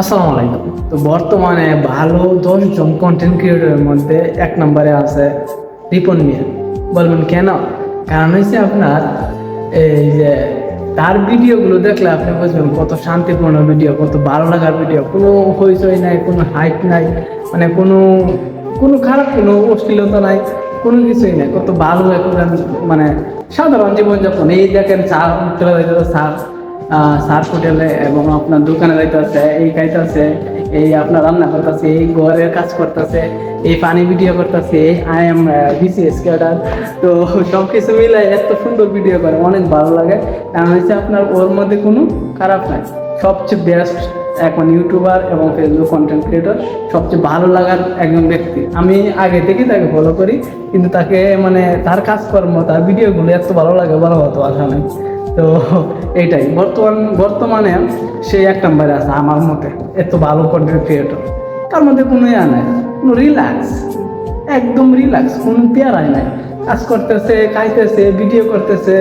আসসালামু আলাইকুম। তো বর্তমানে ভালো দশজন কন্টেন্ট ক্রিয়েটরের মধ্যে এক নম্বরে আছে রিপন মিয়া। বলবেন, কেন? কারণ হচ্ছে আপনার এই যে তার ভিডিওগুলো দেখলে আপনি বুঝবেন কত শান্তিপূর্ণ ভিডিও, কত ভালো লাগার ভিডিও। কোনো হইচই নাই, কোনো হাইট নাই মানে কোনো কোনো খারাপ, কোনো অশ্লীলতা নাই, কোনো কিছুই নাই। কত ভালো একটা মানে সাধারণ জীবনযাপন। এই দেখেন চা চলে চা সার হোটেলে এবং আপনার দোকানে যাইতেছে, এই খাইতেছে, এই আপনার রান্না করতেছে, এই ঘরের কাজ করতেছে, এই পানি ভিডিও করতেছে আই এম বিসিএস ক্যাডার তো সব কিছু মিলে এত সুন্দর ভিডিও করে, অনেক ভালো লাগে। কারণ হচ্ছে আপনার ওর মধ্যে কোনো খারাপ নাই। সবচেয়ে বেস্ট এখন ইউটিউবার এবং ফেসবুক কন্টেন্ট ক্রিয়েটর সবচেয়ে ভালো লাগার একজন ব্যক্তি। আমি আগে থেকেই তাকে ফলো করি, কিন্তু তাকে মানে তার কাজকর্ম, তার ভিডিওগুলো এত ভালো লাগে বলা হতো নেই তো এটাই। বর্তমান, বর্তমানে সে এক নম্বরে আছে আমার মতে। এত ভালো কন্টেন্ট ক্রিয়েটর তার মধ্যে কোনো ইয়া নাই। কোনো রিল্যাক্স একদম রিল্যাক্স কোনো পেয়ারাই নাই। কাজ করতেছে, খাইতেছে ভিডিও করতেছে।